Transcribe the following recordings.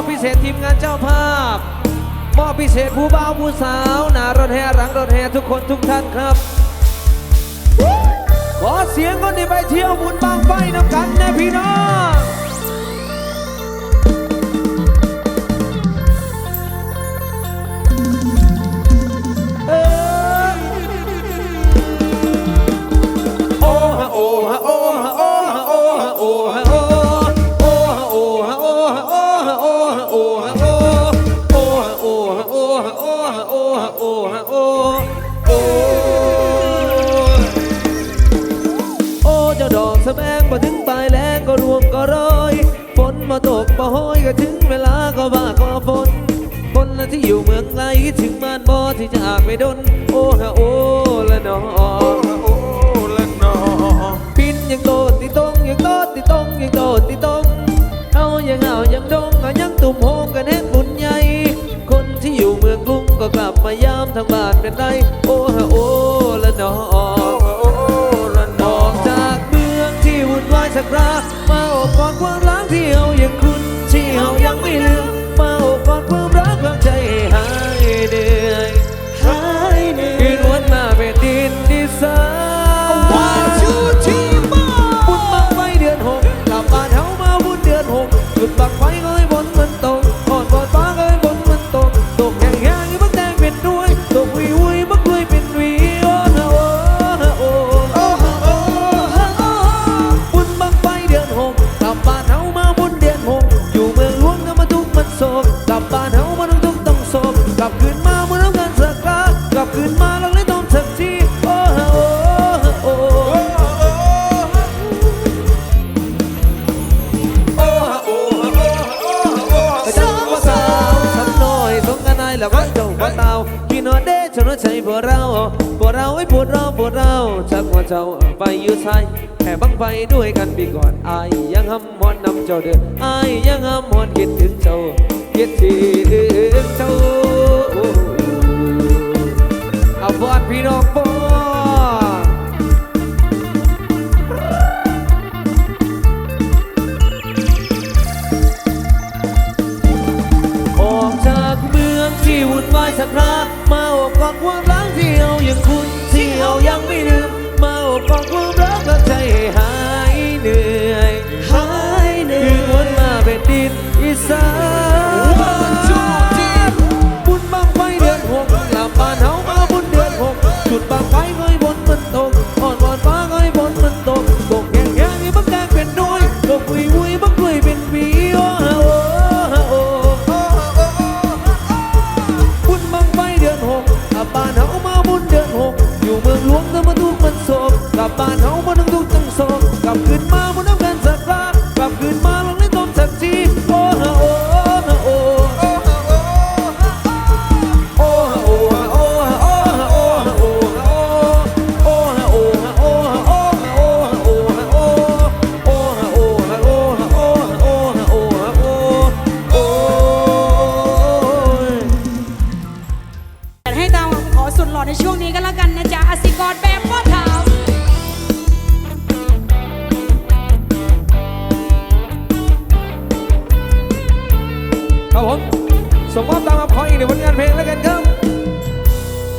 อบพิเศษทีมงานเจ้าภาพ มอบพิเศษผู้บ่าวผู้สาวนารถแห่รังรถแห่ทุกคนทุกท่านครับ ขอเสียงคนที่ไปเที่ยวบุญบางไฟน้ำกันนะพี่น้อง ที่อยู่เมืองไกลถึงมานบ่ที่จะอากไปดน โอ้ฮะโอ้ละนอโอ้ละนอพินยังโตติตงยังโตติตงยังโตติตงเอายังเอายังดงอายังตุ่มโฮงกันแห่งบุญใหญ่คนที่อยู่เมืองกรุงก็กลับมายามทางบ้านกันได้ โอ้ฮะโอ้ละนอออกจากเมืองที่วุ่นวายสักครามาอบกอดความายแล้วก็จงว่าเตากินอดเด้ฉันน้อยใจพวกเราพวกเราไว้ปวดเราปวดเราจากว่าเจ้าไปอยู่ชายแค่บังไปด้วยกันไปก่อนอายยังห้ำมอนนำเจ้าเดินอายยังห้ำมอนคิดถึงเจ้าคิดถึงเจ้าเอาบอดพี่น้องโป้ สักรักมาอกกอกความรักที่เอาอย่างคุณที่เอายังไม่ลืม ส่งมอบตามมาขออีกหนึ่งผลงานเพลงแล้วกันครับ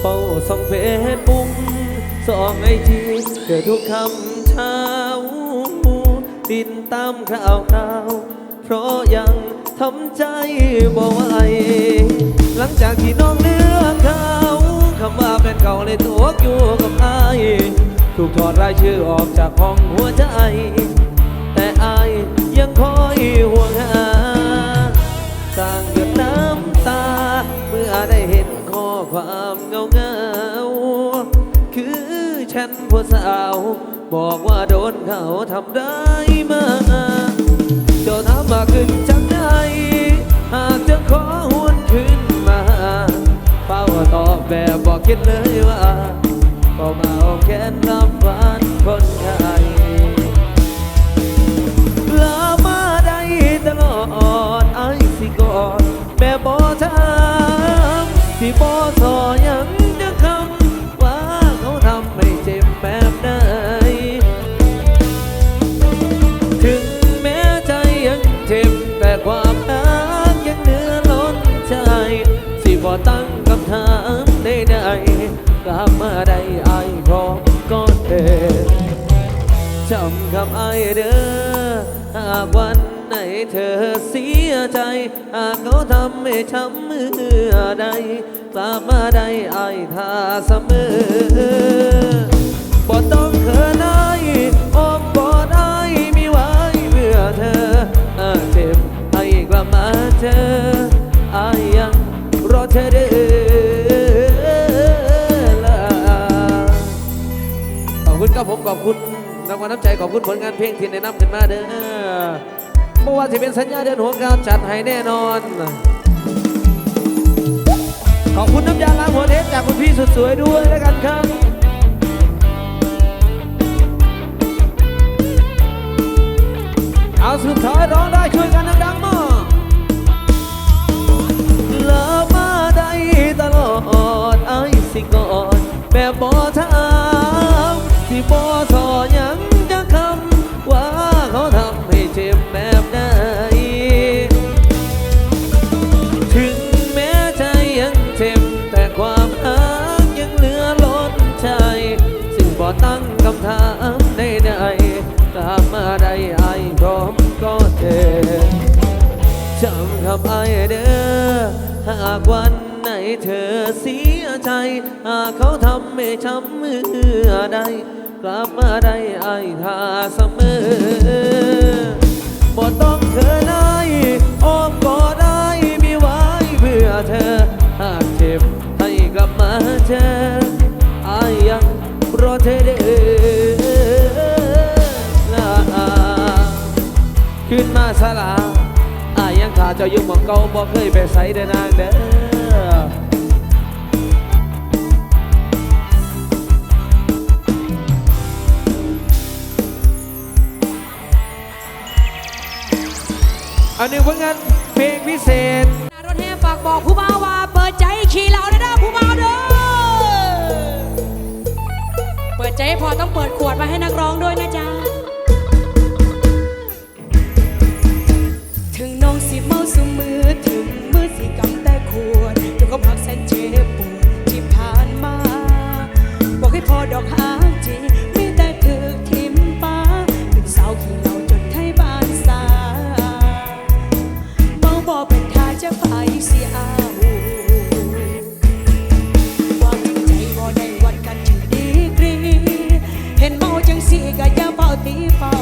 เฝ้าส่องเฟซบุ๊กส่องไอจีเจอทุกคำเช้าติดตามข่าวข่าว เพราะยังทำใจบ่ไหวหลังจากที่น้องเลือกเขาคำว่าเป็นเก่าเลยตัวอยู่กับอายถูกถอดรายชื่อออกจากห้องหัวใจาวบอกว่าโดนเขาทำได้มาเจ้าทำมาขึ้นจังได้ หากจะขอหวนขึ้นมาเป้าตอบแบบบอกคิดเลยว่าก็มาเอาแค่นรับวันคนไทย เธอเสียใจ หากเขาทำให้ช้ำมือใดกลับมาได้ไอายท่าเสมอบ่ต้องเขินอายอ้อมกอดอายมีไว้เพื่อเธอเจ็บให้กลับมาเจอไอายยังรอเธอเด้อลาขอบคุณครับผมขอบคุณรางวัลน้ำใจขอบคุณผลงานเพลงที่แนะนำขึ้นมาเด้อ เมื่อวานที่เป็นสัญญาเดือนหัวกาจัดให้แน่นอน ขอบคุณน้ำยาล้างหัวเทปจากคุณพี่สุดสวยด้วยแล้วกันครับเอาสุดท้ายร้องได้ช่วยกันดังๆมาลามาได้ตลอดไอ้สิกอดแบบบ่ถามสิบ่สอยังจะคำว่าเขาทำให้เจ็บแบ ได้ไอพร้อมก็เจอจำคำไอายเด้อหากวันไหนเธอเสียใจ หากเขาทำให้ช้ำมือใดกลับมาได้ไอายท่าเสมอบ่ต้องเขินอายอ้อมกอดอายมีไว้เพื่อเธอ หากเจ็บให้กลับมาเจออายยังรอเธอเด้อ ขึ้นมาสลาอายยังขาเจ้าอยู่หมองเก่าบ่เคยไปใส่เด้อนางเด้ออันนี้ผลงานเพลงพิเศษ รถแห่ฝากบอกผู้บ่าวว่าเปิดใจขี่เหล่าได้เด้อผู้บ่าวเด้อ เปิดใจให้พอต้องเปิดขวดมาให้นักร้องด้วยนะจ๊ะ บ่เป็นทาจะไปเสียเอาความจริงใจบ่ได้วัดกันถึงดีกรี เห็นเมาจังสีก็อย่าเฝ้าตีเฝ้า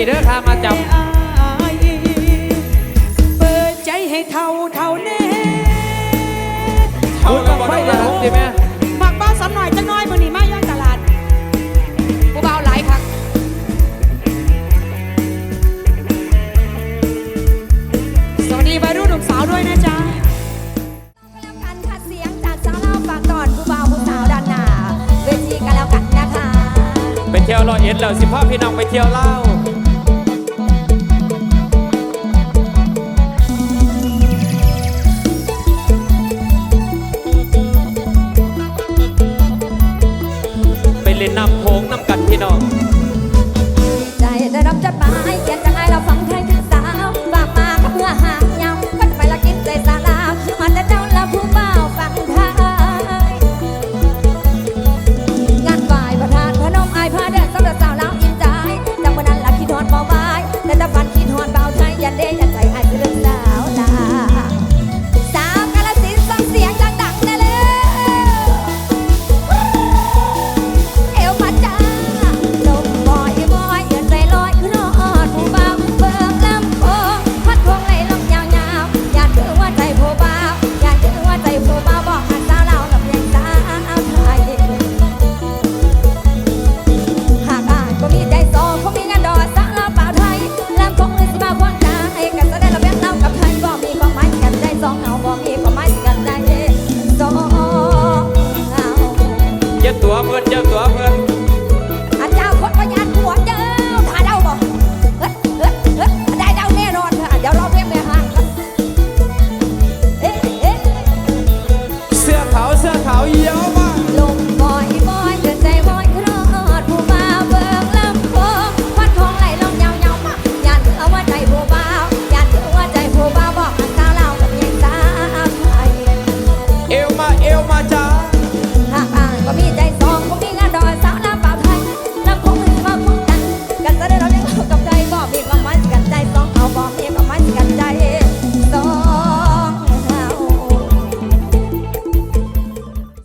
นี่เด้อค่ะมาจับเปิดใจให้เท่าเท่าแน่เท่าคุณแล้วบังบ่ไฟได้นะแล้วรับดีไหมมักเบ้าสำหน่อยจังน้อยมือนี้มาย่างตลาดผู้เบาหลายครั้งสวัสดีวัยรุ่นหนุ่มสาวด้วยนะจ๊ะแล้วกันค่ะเสียงจากสาวเล่าฝากก่อนผู้บ่าวผู้สาวด้านหน้าเวทีกันแล้วกันนะคะไปเที่ยวรอยเอ็ดแล้วสิพ่อพี่น้องไปเที่ยวเล่า